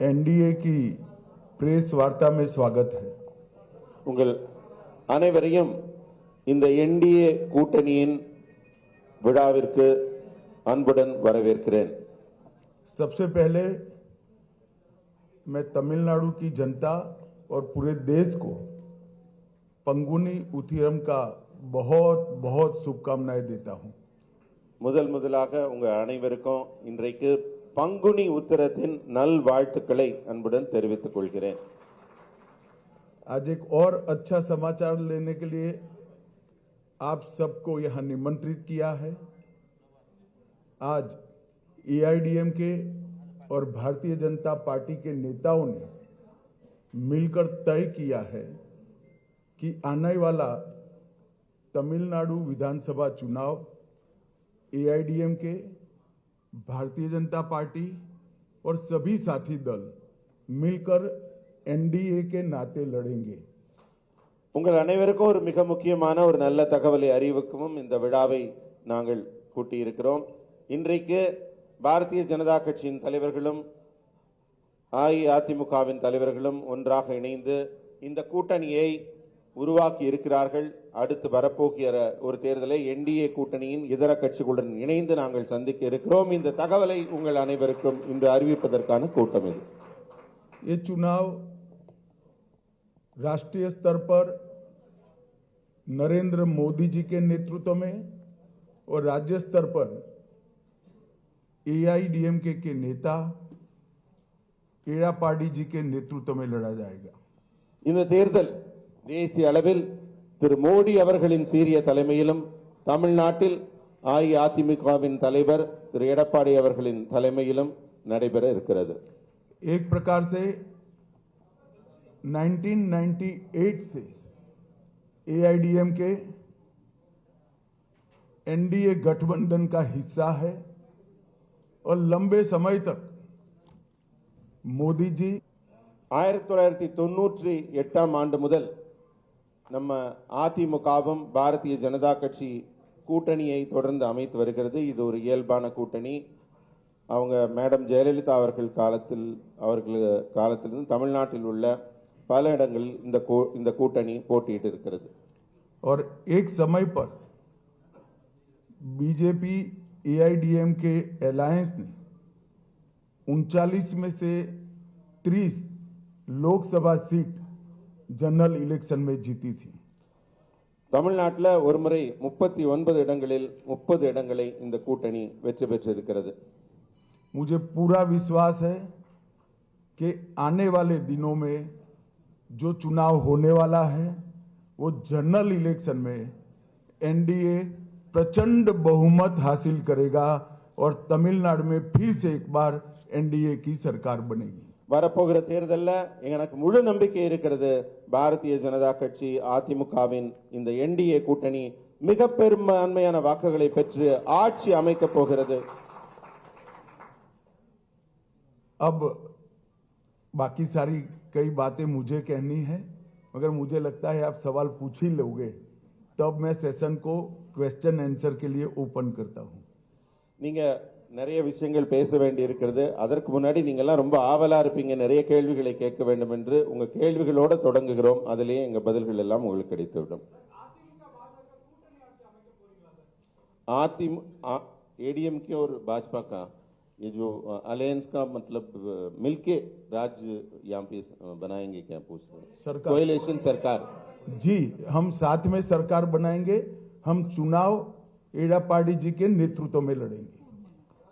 NDA की press वार्ता में स्वागत है உங்கள் அனைவரையும் இந்த என்டிஏ கூட்டணியின் விழாவிற்கு அன்புடன் வரவேற்கிறேன் सबसे पहले मैं तमिलनाडु की जनता और पूरे देश को पंगुनी उथिरम का बहुत बहुत शुभकामनाएं देता हूं முதல் முதலாக உங்க அனைவருக்கும் இன்றைக்கு பங்குனி உத்திரத்தின் நல்வாழ்த்துக்களை அன்புடன் தெரிவித்துக் கொள்கிறேன் आज एक और अच्छा समाचार लेने के लिए आप सबको यहां निमंत्रित किया है आज एआईडीएम के और भारतीय जनता पार्टी के नेताओं ने मिलकर तय किया है कि आने वाला तमिलनाडु विधानसभा चुनाव एआईडीएम के भारतीय जनता पार्टी और सभी साथी दल मिलकर एनडीए के नाते लड़ेंगे உங்கள் அனைவருக்கும் ஒரு மிக முக்கியமான ஒரு நல்ல தகவலை அறிவிக்கவும் இந்த விழாவை நாங்கள் கூட்டியிருக்கிறோம் இன்றைக்கு பாரதிய ஜனதா கட்சியின் தலைவர்களும் அஇஅதிமுகவின் தலைவர்களும் ஒன்றாக இணைந்து இந்த கூட்டணியை உருவாக்கி இருக்கிறார்கள் அடுத்து வரப்போகிற ஒரு தேர்தலை என்டிஏ கூட்டணியின் இதர கட்சிகளுடன் இணைந்து நாங்கள் சந்திக்க இருக்கிறோம் இந்த தகவலை உங்கள் அனைவருக்கும் இன்று அறிவிப்பதற்கான கூட்டம் இது ये चुनाव राष्ट्रीय स्तर पर नरेंद्र मोदी जी के नेतृत्व में और राज्य स्तर पर एआईडीएमके के नेता एड़ापाडी जी के नेतृत्व में लड़ा जाएगा இந்த தேர்தல் தேசிய அளவில் திரு மோடி அவர்களின் சீரிய தலைமையிலும் தமிழ்நாட்டில் அஇஅதிமுகவின் தலைவர் திரு எடப்பாடி அவர்களின் தலைமையிலும் நடைபெற இருக்கிறது एक प्रकार से 1998 से एआईडीएम के एनडीए गठबंधन का हिस्सा है और लंबे समय तक मोदी जी ஆயிரத்தி தொள்ளாயிரத்தி தொண்ணூற்றி எட்டாம் ஆண்டு முதல் நம்ம அதிமுகவும் பாரதிய ஜனதா கட்சி கூட்டணியை தொடர்ந்து அமைத்து வருகிறது இது ஒரு இயல்பான கூட்டணி அவங்க மேடம் ஜெயலலிதா அவர்கள் காலத்தில் அவர்கள் காலத்திலிருந்து தமிழ்நாட்டில் உள்ள பல இடங்களில் இந்த கூ- இந்த கூட்டணி போட்டியிட்டு இருக்கிறது और एक समय पर बीजेपी एआईडीएम के अलायंस ने उनचालीस में से 30 लोकसभा सीट जनरल इलेक्शन में जीती थी தமிழ்நாட்டில் ஒருமுறை முப்பத்தி ஒன்பது இடங்களில் முப்பது இடங்களை இந்த கூட்டணி வெற்றி பெற்றிருக்கிறது मुझे पूरा विश्वास है कि आने वाले दिनों में जो चुनाव होने वाला है वो जनरल इलेक्शन में एनडीए प्रचंड बहुमत हासिल करेगा और तमिलनाडु में फिर से एक बार एनडीए की सरकार बनेगी வரப்போகிற தேர்தல்ல எனக்கு முழு நம்பிக்கை இருக்கிறது பாரதிய ஜனதா கட்சி அதிமுகவின் இந்த என்டிஏ கூட்டணி மிக பெரும்பான்மையான வாக்குகளை பெற்று ஆட்சி அமைக்கப் போகிறது अब बाकी सारी कई बातें मुझे कहनी है मगर मुझे लगता है आप सवाल पूछ ही लोगे तब मैं सेशन को क्वेश्चन आंसर के लिए ओपन करता हूं நீங்க நிறைய விஷயங்கள் பேச வேண்டி இருக்கிறது அதற்கு முன்னாடி நீங்க எல்லாம் ரொம்ப ஆவலா இருப்பீங்க நிறைய கேள்விகளை கேட்க வேண்டும் என்று உங்க கேள்விகளோட தொடங்குகிறோம் அதிலேயே எங்க பதில்கள் எல்லாம் உங்களுக்கு கிடைத்துவிடும் அதிமுக एडीएम की और भाजपा का ये जो अलायंस का मतलब अ, मिलके राज्य यहाँ पे अ, बनाएंगे क्या पूछ रहे हैं सरकार कोएलिशन सरकार जी हम साथ में सरकार बनाएंगे हम चुनाव एड़ापाड़ी जी के नेतृत्व में लड़ेंगे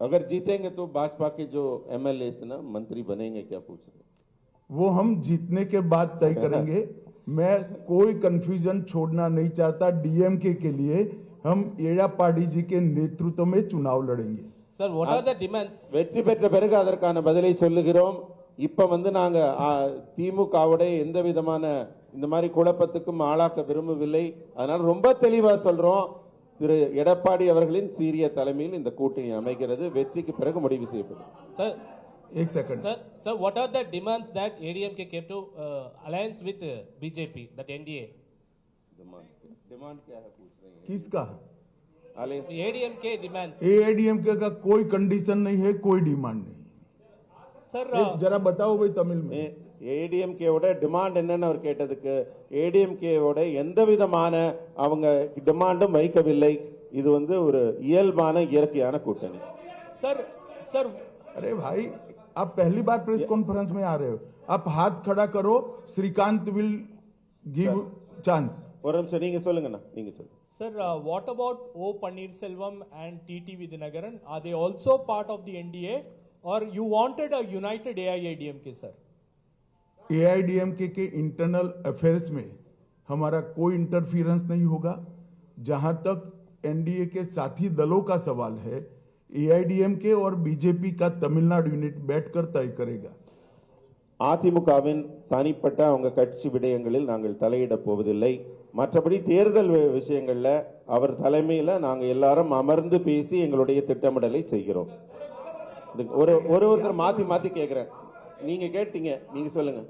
अगर जीतेंगे तो भाजपा के जो एमएलए ना मंत्री बनेंगे क्या पूछ रहे हैं? वो हम जीतने के बाद तय करेंगे मैं कोई कंफ्यूजन छोड़ना नहीं चाहता डीएमके के लिए हम एड़ापाड़ी जी के नेतृत्व में चुनाव लड़ेंगे sir, what are the demands? வெற்றி பெற்ற பிறகு அதற்கான பதிலை சொல்லுகிறோம் இப்ப வந்து நாங்க ஆ, திமுகவுடைய எந்த விதமான இந்த மாதிரி குழப்பத்துக்கும் ஆளாக்க விரும்பவில்லை அதனால ரொம்ப தெளிவா சொல்றோம் திரு எடப்பாடி அவர்களின் சீரிய தலைமையில் இந்த கூட்டணி அமைகிறது வெற்றிக்கு பிறகு முடிவு செய்யப்படும் Sir, एक second sir, sir, what are the demands that ADMK came to uh, alliance with uh, BJP, that NDA? Demand क्या है पूछ रहे हैं किसका Alliance- The ADMK demands. AIADMK का कोई कंडीशन नहीं है कोई डिमांड नहीं Sir, एक जरा बताओ भाई तमिल में ஏடிஎம்கேவோட டிமாண்ட் என்னன்னு அவர் கேட்டதுக்கு ஏடிஎம்கேவோட எந்த விதமான அவங்க டிமாண்டும் வைக்கவில்லை இது வந்து ஒரு இயல்பான இயற்கையான கூட்டணி sir, sir, अरे भाई आप पहली बार प्रेस कॉन्फ्रेंस में आ रहे हो आप हाथ खड़ा करो श्रीकांत विल गिव चांस ஒரு நிமிஷம் நீங்க சொல்லுங்கண்ணா நீங்க சொல்லுங்க sir, uh, what about O Pannirselvam and TT Vidyanagaran? Are they also part of the NDA? Or you wanted a united AIADMK, sir? AIADMK के इंटरनल अफेयर्स में हमारा कोई इंटरफियरेंस नहीं होगा जहां तक एनडीए के साथी दलों का सवाल है एआईडीएमके और बीजेपी का तमिलनाडु यूनिट बैठकर तय करेगा அதிமுகவின் தனிப்பட்ட அவங்க கட்சி விடயங்களில் நாங்கள் தலையிட போவதில்லை மற்றபடி தேர்தல் வி- விஷயங்கள்ல அவர் தலைமையில நாங்க எல்லாரும் அமர்ந்து பேசி எங்களுடைய திட்டமிடலை செய்கிறோம் இது ஒரு ஒரு ஒருத்தர் மாத்தி மாத்தி கேக்குறேன் நீங்க கேட்டீங்க நீங்க சொல்லுங்க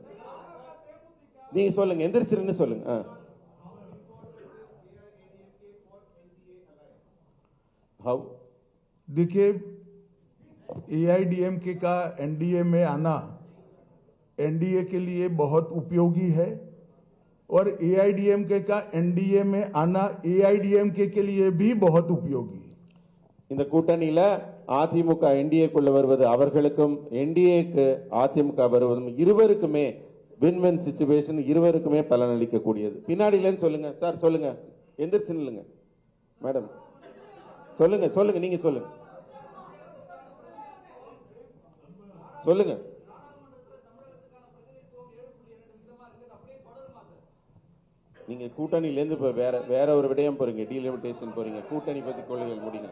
நீங்க சொல்லுங்க எந்திரிச்சிருன்னு சொல்லுங்க ஆ. How? देखिए एआईडीएमके का एनडीए में आना एनडीए के लिए बहुत उपयोगी है और एआईडीएमके का एनडीए में आना एआईडीएमके के लिए भी बहुत उपयोगी है இந்த கூட்டணியில அதிமுக என்டிஏக்குள்ள வருவது அவர்களுக்கும் என்டிஏக்கு அதிமுக வருவதும் இருவருக்குமே வின் வின் சுச்சுவேஷன் இருவருக்குமே பலனளிக்க கூடியது பின்னாடியிலன்னு சொல்லுங்க. சார் சொல்லுங்க. எந்திரிச்சு இல்லைங்க மேடம் சொல்லுங்க சொல்லுங்க நீங்க சொல்லுங்க. சொல்லுங்க. நீங்க கூட்டணியிலேருந்து இப்ப வேற வேற ஒரு விடயம் போறீங்க. டீலிமிட்டேஷன் போறீங்க. கூட்டணி பத்தி கொள்கைகள் முடியுங்க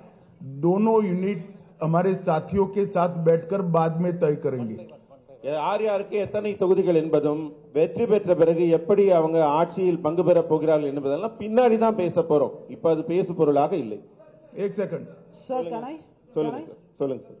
दोनों यूनिट्स हमारे साथियों के साथ बैठकर बाद में तय करेंगे யார் யாருக்கு எத்தனை தொகுதிகள் என்பதும் வெற்றி பெற்ற பிறகு எப்படி அவங்க ஆட்சியில் பங்கு பெற போகிறார்கள் என்பதெல்லாம் பின்னாடி தான் பேச போறோம் இப்ப அது பேசு பொருளாக இல்லை एक सेकंड சார் can I? சொல்லுங்க Can I? சார் சொல்லுங்க சார்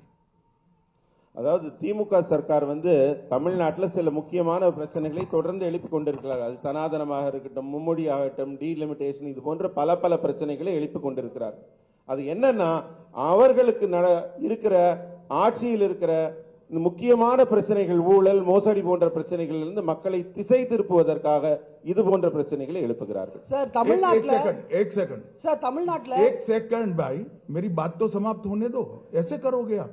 அதாவது திமுக சர்க்கார் வந்து தமிழ்நாட்டில் சில முக்கியமான பிரச்சனைகளை தொடர்ந்து எழுப்பி கொண்டிருக்கிறார்கள் அது சனாதனமாக இருக்கட்டும் மும்மொழி ஆகட்டும் டீலிமிட்டேஷன் இது போன்ற பல பல பிரச்சனைகளை எழுப்பி கொண்டிருக்கிறார் அது என்னன்னா அவர்களுக்கு நட இருக்கிற ஆட்சியில் இருக்கிற இந்த முக்கியமான பிரச்சனைகள் ஊழல் மோசடி போன்ற பிரச்சனைகளிலிருந்து மக்களை திசை திருப்புவதற்காக இது போன்ற பிரச்சனைகளை எழுப்புகிறார்கள் சார் एक, एक தமிழ்நாட்டுல सेकंड एक सेकंड சார் தமிழ்நாட்டுல एक सेकंड भाई मेरी बात तो समाप्त होने दो ऐसे करोगे आप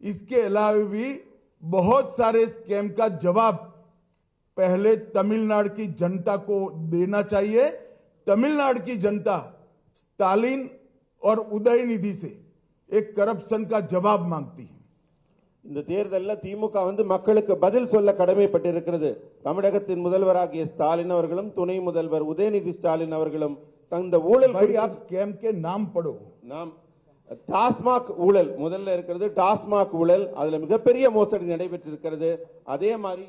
इसके अलावा भी बहुत सारे स्कैम का जवाब पहले तमिलनाडु की जनता को देना चाहिए तमिलनाडु की जनता स्टालिन और उदयनिधि से एक करप्शन का जवाब मांगती है இந்த தேர்தலில் திமுக வந்து மக்களுக்கு பதில் சொல்ல கடமைப்பட்டிருக்கிறது தமிழகத்தின் முதல்வராகிய ஸ்டாலின் அவர்களும் துணை முதல்வர் உதயநிதி ஸ்டாலின் அவர்களும் தந்த ஊழல் भाई குறித்து आप स्कैम के नाम पढ़ो நாம் டாஸ்மாக் ஊழல். முதல்ல இருக்கிறது டாஸ்மாக் ஊழல். அதில் மிகப்பெரிய மோசடி நடைபெற்றிருக்கிறது. அதே மாதிரி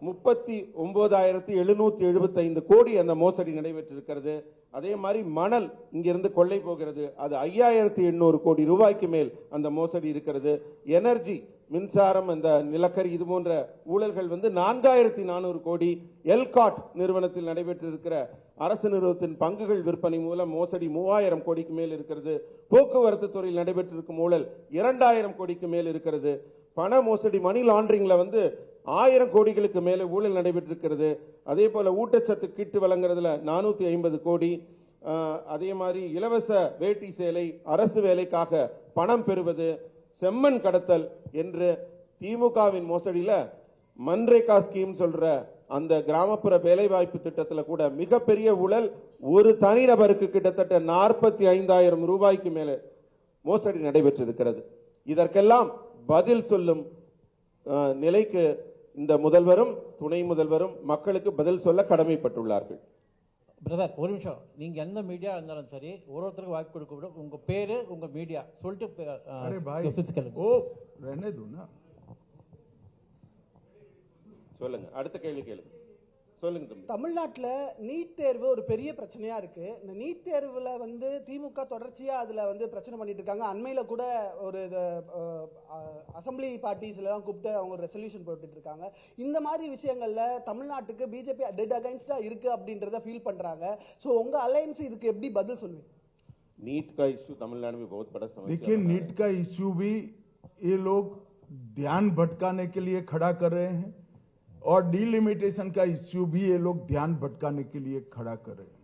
முப்பத்தி ஒன்பதாயிரத்தி எழுநூத்தி எழுபத்தைந்து கோடி அந்த மோசடி நடைபெற்றிருக்கிறது. அதே மாதிரி மணல் இங்கிருந்து கொள்ளை போகிறது. அது ஐயாயிரத்தி எண்ணூறு கோடி ரூபாய்க்கு மேல் அந்த மோசடி இருக்கிறது. எனர்ஜி மின்சாரம் அந்த நிலக்கரி இது போன்ற ஊழல்கள் வந்து நான்காயிரத்தி நானூறு கோடி எல்காட் நிறுவனத்தில் நடைபெற்றிருக்கிற அரசு நிறுவனத்தின் பங்குகள் விற்பனை மூலம் மோசடி மூவாயிரம் கோடிக்கு மேல் இருக்கிறது. போக்குவரத்து துறையில் நடைபெற்றிருக்கும் ஊழல் இரண்டாயிரம் கோடிக்கு மேல் இருக்கிறது. பண மோசடி மணி லாண்டரிங்ல வந்து ஆயிரம் கோடிகளுக்கு மேலே ஊழல் நடைபெற்றிருக்கிறது. அதே போல ஊட்டச்சத்து கிட்டு வழங்குறதுல நானூத்தி ஐம்பது கோடி. அதே மாதிரி இலவச வேட்டி சேலை அரசு வேலைக்காக பணம் பெறுவது. செம்மண் கடத்தல் என்று திமுகவின் மோசடியில் மன்ரேகா ஸ்கீம் சொல்ற அந்த கிராமப்புற வேலைவாய்ப்பு திட்டத்தில் கூட மிகப்பெரிய ஊழல். ஒரு தனிநபருக்கு கிட்டத்தட்ட நாற்பத்தி ஐந்தாயிரம் ரூபாய்க்கு மேலே மோசடி நடைபெற்றிருக்கிறது. இதற்கெல்லாம் பதில் சொல்லும் நிலைக்கு இந்த முதல்வரும் துணை முதல்வரும் மக்களுக்கு பதில் சொல்ல கடமைப்பட்டுள்ளார்கள். பிரதர் ஒரு நிமிஷம். நீங்கள் எந்த மீடியா இருந்தாலும் சரி ஒரு ஒருத்தருக்கு வாய்ப்பு கொடுக்க விட உங்கள் பேர் உங்கள் மீடியா சொல்லிட்டு ஓ என்னது சொல்லுங்க. அடுத்த கேள்வி கேளுங்க. சொல்லுங்க தம்பி தமிழ்நாட்டில் நீட் தேர்வு ஒரு பெரிய பிரச்சனையா இருக்கு இந்த நீட் தேர்வுல வந்து திமுக தொடர்ச்சியா அதுல வந்து பிரச்சனை பண்ணிட்டு இருக்காங்க அண்மையில கூட ஒரு இது, அஹ், அஹ், அசெம்பிளி பார்ட்டிஸ்ல எல்லாம் கூப்பிட்டு அவங்க ரெசல்யூஷன் போட்டுட்டு இருக்காங்க இந்த மாதிரி விஷயங்கள்ல தமிழ்நாட்டுக்கு பிஜேபி டெட் அகைன்ஸ்டா இருக்கு அப்படின்றத ஃபீல் பண்றாங்க ஸோ உங்க அலையன்ஸ் இதுக்கு எப்படி பதில் சொல்லுவீங்க नीट का इश्यू तमिलनाडु में बहुत बड़ा समस्या देखिए बना है। नीट का इश्यू भी ये लोग ध्यान भटकाने के लिए खड़ा कर रहे हैं और डिलिमिटेशन का इश्यू भी ये लोग ध्यान भटकाने के लिए खड़ा कर रहे हैं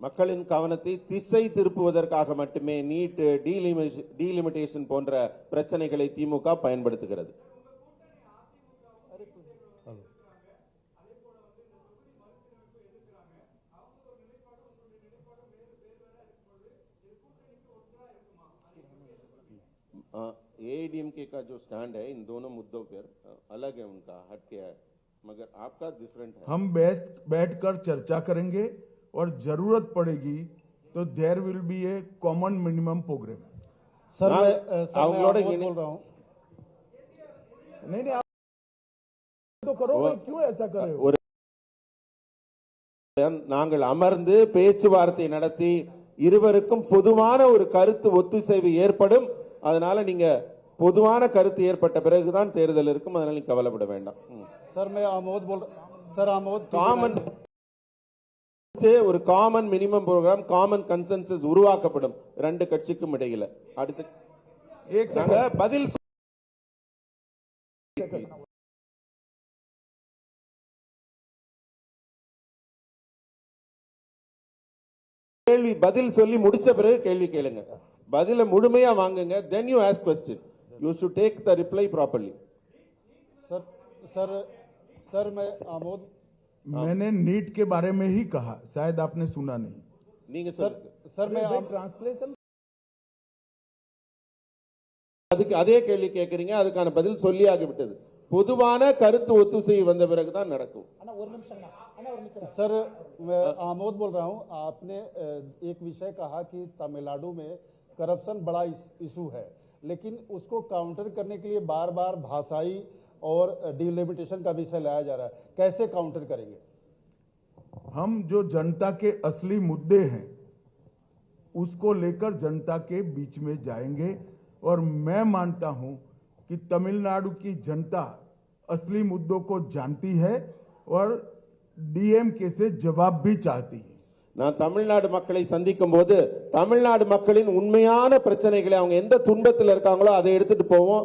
மக்களின் கவனத்தை திசை திருப்புவதற்காக மட்டுமே நீட் டீலிமிட்டேஷன் போன்ற பிரச்சனைகளை திமுக பயன்படுத்துகிறது एडीएमके का जो स्टैंड है इन दोनों मुद्दों पर अ, अलग है उनका हटके है मगर आपका डिफरेंट है हम बैठ बैठकर चर्चा करेंगे और जरूरत पड़ेगी तो there will be a common minimum programme sir ना- मैं अ, सर मैं அவங்களோட आमोद இணை- बोल रहा हूँ नहीं नहीं आप तो करो वो- क्यों ऐसा कर रहे हो ஒரு நாங்கள் அமர்ந்து பேச்சுவார்த்தை நடத்தி இருவருக்கும் பொதுவான ஒரு கருத்து ஒத்துசைவு ஏற்படும் அதனால நீங்க பொதுவான கருத்து ஏற்பட்ட பிறகுதான் தேர்தல் இருக்கும் அதனால நீங்க கவலைப்பட வேண்டாம் सर मैं आमोद बोल सर आमोद காமன் ஒரு common minimum programme common consensus உருவாக்கப்படும் ரெண்டு கட்சிக்கும் இடையில அடுத்து एक நாங்க सेकंड பதில் கேள்வி பதில் சொல்லி முடிச்ச பிறகு கேள்வி கேளுங்க பதில முழுமையா வாங்குங்க then you ask question you should take the reply properly sir sir sir मैं आमोद मैंने नीट के बारे में ही कहा शायद आपने सुना नहीं நீங்க सर சொல்லுங்க सर मैं आम- ट्रांसलेशन அதுக்கு அதே கேள்வி கேட்கறீங்க அதுக்கான பதில் சொல்லியாகிவிட்டது பொதுவான கருத்து ஒத்துசை வந்த பிறகுதான் நடக்கும் அண்ணா ஒரு நிமிஷம் அண்ணா. அண்ணா ஒரு நிமிஷம் सर मैं आमोद बोल रहा हूं आपने अ, एक विषय कहा कि तमिलनाडु में करप्शन बड़ा इशू है लेकिन उसको काउंटर करने के लिए बार बार भाषाई और डिलिमिटेशन का विषय लाया जा रहा है कैसे काउंटर करेंगे हम जो जनता के असली मुद्दे हैं उसको लेकर जनता के बीच में जाएंगे और मैं मानता हूं कि तमिलनाडु की जनता असली मुद्दों को जानती है और डीएमके से जवाब भी चाहती है நான் தமிழ்நாடு மக்களை சந்திக்கும் போது தமிழ்நாடு மக்களின் உண்மையான பிரச்சனைகளை அவங்க எந்த துன்பத்தில் இருக்காங்களோ அதை எடுத்துட்டு போவோம்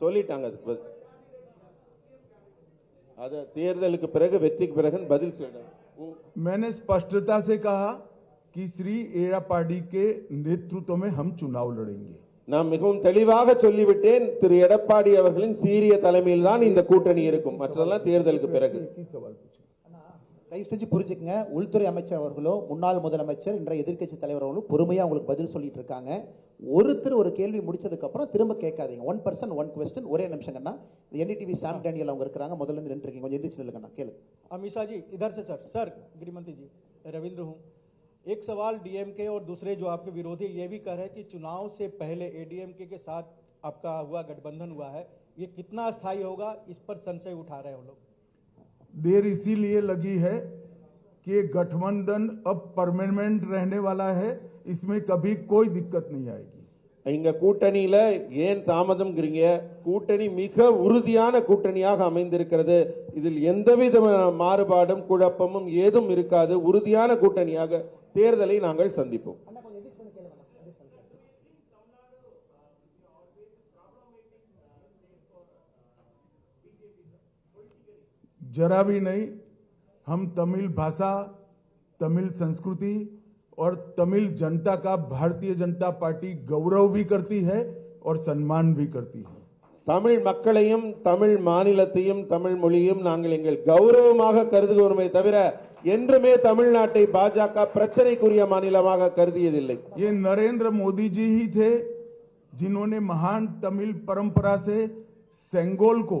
சொல்லிட்டாங்க அதுக்கு பதில் அத தேர்தலுக்கு பிறகு வெற்றிக்கு பிறகு பதில் சொல்லுங்க உ- मैंने स्पष्टता से कहा कि श्री एड़ापाडी के नेतृत्व में हम चुनाव लड़ेंगे நான் மிகவும் தெளிவாக சொல்லிவிட்டேன் திரு எடப்பாடி அவர்களின் சீரிய தலைமையில் தான் இந்த கூட்டணி இருக்கும் மற்றதெல்லாம் தேர்தலுக்கு பிறகு एक ही सवाल पूछे தயவு செஞ்சு புரிஞ்சுக்கங்க உள்துறை அமைச்சர் அவர்களோ முன்னாள் முதலமைச்சர் இன்றைய எதிர்க்கட்சி தலைவர் அவர்களும் பொறுமையா உங்களுக்கு பதில் சொல்லிட்டு இருக்காங்க ஒருத்தர் ஒரு கேள்வி முடிச்சதுக்கு அப்புறம் திரும்ப கேட்காதீங்க ஒன் பர்சன் ஒன் கொஸ்டின் ஒரே நிமிஷங்கண்ணா என்டிடிவி சாம் டேனியல் அவங்க இருக்கிறாங்க முதல்ல இருந்து நின்று இருக்கீங்க கொஞ்சம் எந்திரிச்சு நில்லுங்கண்ணா கேளு अमीषा जी इधर से सर सर गृहमंत्री जी रविंद्र हूँ एक सवाल डीएमके और दूसरे जो आपके विरोधी ये भी कह रहे हैं कि चुनाव से पहले एडीएमके के साथ आपका हुआ गठबंधन हुआ है ये कितना स्थायी होगा इस पर संशय उठा रहे हैं वो लोग देर इसीलिए लगी है कि ये गठबंधन अब परमानेंट रहने वाला है इसमें कभी कोई दिक्कत नहीं आएगी இங்க கூட்டணியில ஏன் தாமதம்ங்கிறீங்க கூட்டணி மிக உறுதியான கூட்டணியாக அமைந்திருக்கிறது இதில் எந்தவித மாறுபாடும் குழப்பமும் ஏதும் இருக்காது உறுதியான கூட்டணியாக தேர்தலை நாங்கள் சந்திப்போம் जरा भी नहीं हम तमिल भाषा तमिल संस्कृति और तमिल जनता का भारतीय जनता पार्टी गौरव भी करती है और सम्मान भी करती है தமிழ் மக்களையும் தமிழ் மாநிலத்தையும் தமிழ் மொழியும் நாங்கள் எங்கள் கௌரவமாக கருதுகிறோமே தவிர என்றுமே தமிழ்நாட்டை பாஜக பிரச்சனைக்குரிய மாநிலமாக கருதியதில்லை ये नरेंद्र मोदी जी ही थे जिन्होंने महान तमिल परंपरा से सेंगोल को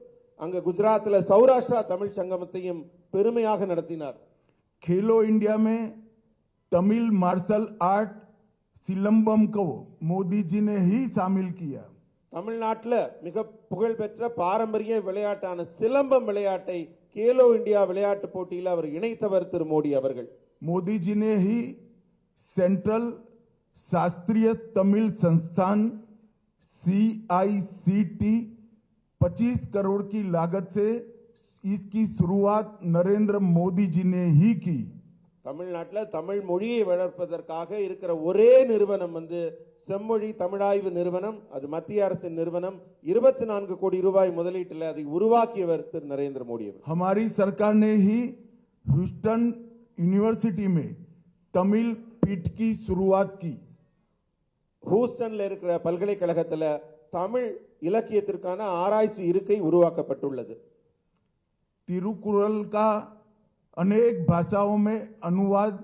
அங்க குஜராத்தில் சௌராஷ்டிரா தமிழ் சங்கமத்தையும் பெருமையாக நடத்தினார் खेलो इंडिया में तमिल मार्शल आर्ट सिलंबम को मोदी जी ने ही शामिल किया தமிழ்நாட்டில் மிக புகழ்பெற்ற பாரம்பரிய விளையாட்டான சிலம்பம் விளையாட்டை கேலோ இந்தியா விளையாட்டு போட்டியில் அவர் இணைத்தவர் திரு மோடி அவர்கள் मोदी जी ने ही सेंट्रल शास्त्रीय तमिल संस्थान सीआईसीटी 25 करोड़ की लागत से इसकी शुरुआत नरेंद्र मोदी जी ने ही की தமிழ்நாட்டில் தமிழ் மொழியை வளர்ப்பதற்காக இருக்கிற ஒரே நிறுவனம் வந்து செம்மொழி தமிழாய்வு நிறுவனம் அது மத்திய அரசின் நிறுவனம் இருபத்தி நான்கு கோடி ரூபாய் முதலீட்டில் அதை உருவாக்கியவர் திரு நரேந்திர மோடி அவர் हमारी सरकार ने ही ह्यूस्टन यूनिवर्सिटी में तमिल पीठ की शुरुआत की ஹூஸ்டன்ல இருக்கிற பல்கலைக்கழகத்துல தமிழ் இலக்கியத்திற்கான ஆராய்ச்சி இருக்கை உருவாக்கப்பட்டுள்ளது तिरुकुरल का अनेक भाषाओं में अनुवाद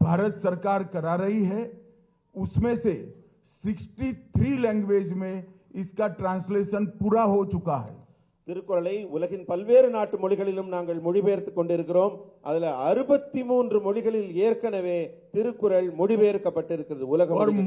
भारत सरकार करा रही है उसमें से 63 लैंग्वेज में इसका ट्रांसलेशन पूरा हो चुका है திருக்குறளை உலகின் பல்வேறு நாட்டு மொழிகளிலும் நாங்கள் மொழிபெயர்த்து கொண்டிருக்கிறோம் அதுல அறுபத்தி மூன்று மொழிகளில் ஏற்கனவே திருக்குறள் மொழிபெயர்க்கப்பட்டிருக்கிறது உலக और மொழிகளில்.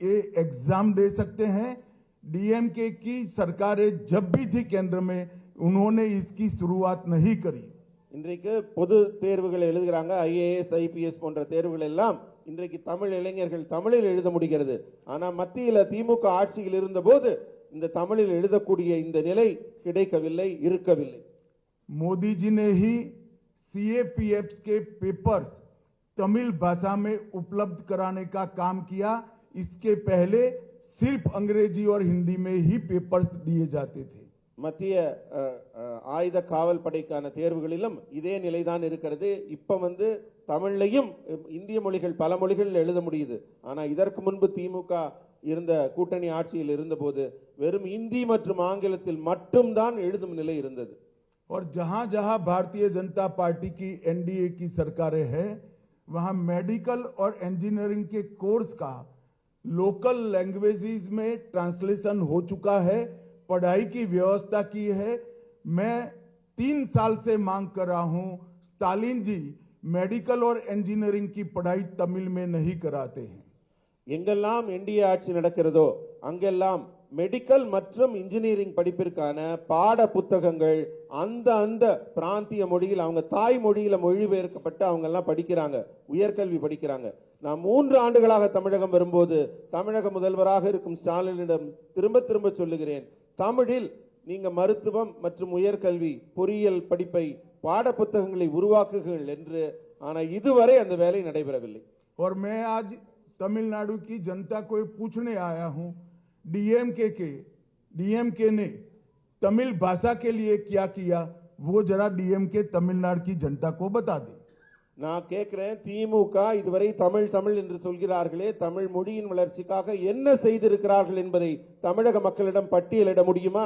ये एग्जाम दे सकते हैं डीएमके की सरकारें जब भी थी केंद्र में उन्होंने इसकी शुरुआत नहीं करी இன்றைக்கு பொது தேர்வுகள் எழுதுகிறாங்க ஐஏஎஸ் ஐபிஎஸ் போன்ற தேர்வுகள் எல்லாம் இன்றைக்கு தமிழ் இளைஞர்கள் தமிழில் எழுத முடிகிறது ஆனா மத்தியில திமுக ஆட்சியில் இருந்தபோது இந்த தமிழில் எழுதக்கூடிய இந்த நிலை கிடைக்கவில்லை இருக்கவில்லை मोदी जी ने ही सीएपीएफ के पेपर्स तमिल भाषा में उपलब्ध कराने का काम किया इसके पहले सिर्फ अंग्रेजी और हिंदी में ही पेपर्स दिए जाते थे மத்திய அஹ், அஹ், ஆயுத காவல் படைக்கான தேர்வுகளிலும் இதே நிலைதான் இருக்கிறது இப்ப வந்து தமிழ்லையும் அஹ், இந்திய மொழிகள் பல மொழிகளில் எழுத முடியுது ஆனா இதற்கு முன்பு திமுக இருந்த கூட்டணி ஆட்சியில் இருந்தபோது வெறும் இந்தி மற்றும் ஆங்கிலத்தில் மட்டும்தான் எழுதும் நிலை இருந்தது और जहां जहां भारतीय जनता पार्टी की एनडीए की सरकारें हैं वहां मेडिकल और इंजीनियरिंग के कोर्स का लोकल लैंग्वेजेस में ट्रांसलेशन हो चुका है पढ़ाई की व्यवस्था की है मैं तीन साल से मांग कर रहा हूं स्टालिन जी मेडिकल और इंजीनियरिंग की पढ़ाई तमिल में नहीं कराते हैं எங்கெல்லாம் என்டிஏ ஆட்சி நடக்கிறதோ அங்கெல்லாம் மெடிக்கல் மற்றும் இன்ஜினியரிங் படிப்பிற்கான பாட புத்தகங்கள் அந்த அந்த பிராந்திய மொழியில் அவங்க தாய் மொழியில மொழிபெயர்க்கப்பட்டு அவங்க எல்லாம் படிக்கிறாங்க உயர்கல்வி படிக்கிறாங்க நான் மூன்று ஆண்டுகளாக தமிழகம் வரும்போது தமிழக முதல்வராக இருக்கும் ஸ்டாலினிடம் திரும்ப திரும்ப சொல்லுகிறேன் தமிழில் நீங்க மருத்துவம் மற்றும் உயர்கல்வி பொறியியல் படிப்பை பாட புத்தகங்களை உருவாக்குங்கள் என்று ஆனா இதுவரை அந்த வேலை நடைபெறவில்லை और मैं आज तमिलनाडु की जनता को ये पूछने आया हूं डीएमके के डीएमके ने तमिल भाषा के लिए क्या किया वो जरा डीएमके तमिलनाडु की जनता को बता दे நான் கேட்குறேன் திமுக இதுவரை தமிழ் தமிழ் என்று சொல்கிறார்களே தமிழ் மொழியின் வளர்ச்சிக்காக என்ன செய்திருக்கிறார்கள் என்பதை தமிழக மக்களிடம் பட்டியலிட முடியுமா?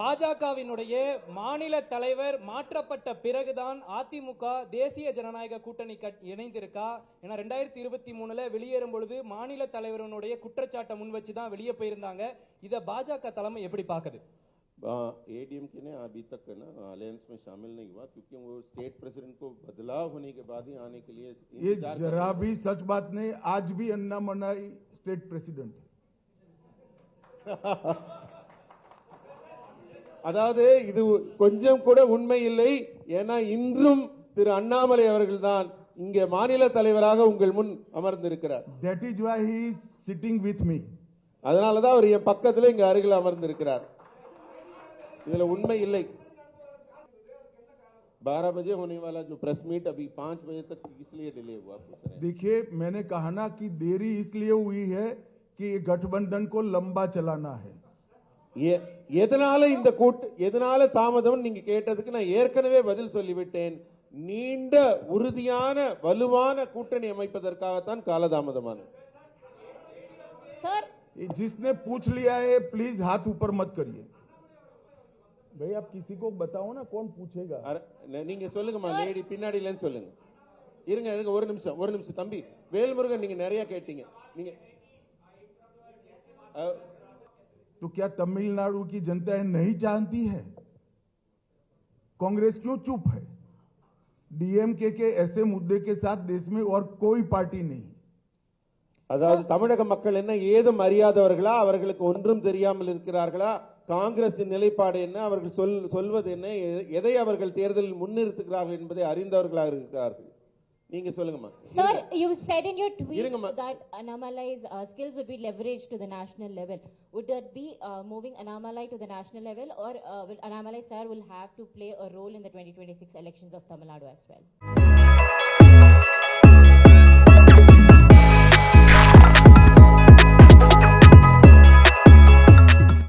பாஜகவினுடைய மாநில தலைவர் மாற்றப்பட்ட பிறகுதான் அதிமுக தேசிய ஜனநாயக கூட்டணி இணைந்திருக்கா? ஏன்னா ரெண்டாயிரத்தி இருபத்தி மூணுல வெளியேறும் பொழுது மாநில தலைவரனுடைய குற்றச்சாட்டை முன் வச்சுதான் வெளியே போயிருந்தாங்க. இதை பாஜக தலைமை எப்படி பாக்குது एडीएमके ने अभी तक ना अलायंस में शामिल नहीं हुआ क्योंकि वो स्टेट प्रेसिडेंट को बदलाव होने के बाद ही आने के लिए ये इंतजार कर जरा भी सच बात नहीं आज भी अन्ना मनाई स्टेट प्रेसिडेंट है அதாவது இது கொஞ்சம் கூட உண்மை இல்லை ஏன்னா இன்றும் திரு அண்ணாமலை அவர்கள்தான் இங்கே மாநில தலைவராக உங்கள் முன் அமர்ந்திருக்கிறார் that is why he is sitting with me அதனாலதான் அவர் என் பக்கத்துல இங்க அருகில் அமர்ந்திருக்கிறார் இதுல உண்மை இல்லை बारह बजे होने वाला जो प्रेस मीट अभी पांच बजे तक इसलिए डिले हुआ पूछ रहे हैं देखिए मैंने कहा ना कि देरी इसलिए हुई है कि ये गठबंधन को लंबा चलाना है எ- எதனால இந்த கூட்டு எதனால தாமதம் நீங்க கேட்டதுக்கு நான் ஏற்கனவே பதில் சொல்லிவிட்டேன் நீண்ட உறுதியான வலுவான கூட்டணி அமைப்பதற்காகத்தான் காலதாமதமானது सर ये जिसने पूछ लिया है प्लीज हाथ ऊपर मत करिए भाई आप किसी को बताओ ना कौन पूछेगा அர- ந- நீங்க சொல்லுங்கம்மா லேடி பின்னாடிலன்னு சொல்லுங்க இருங்க இருங்க ஒரு நிமிஷம் ஒரு நிமிஷம் தம்பி வேல்முருகன் நீங்க நிறைய கேட்டீங்க நீங்க அஹ், तो क्या तमिलनाडु की जनता ये नहीं जानती है कांग्रेस क्यों चुप है डीएमके के ऐसे मुद्दे के साथ देश में और कोई पार्टी नहीं அதாவது தமிழக மக்கள் என்ன ஏதும் அறியாதவர்களா அவர்களுக்கு ஒன்றும் தெரியாமல் இருக்கிறார்களா காங்கிரசின் நிலைப்பாடு என்ன அவர்கள் சொல் சொல்வது என்ன எ- எதை அவர்கள் தேர்தலில் முன்னிறுத்துகிறார்கள் என்பதை அறிந்தவர்களாக இருக்கிறார்கள் நீங்க சொல்லுங்கம்மா Sir, you said in your tweet Irungamma. that Annamalai's uh, skills would be leveraged to the national level. Would that be uh, moving Annamalai to the national level, or uh, will Annamalai sir will have to play a role in the 2026 elections of Tamil Nadu as well?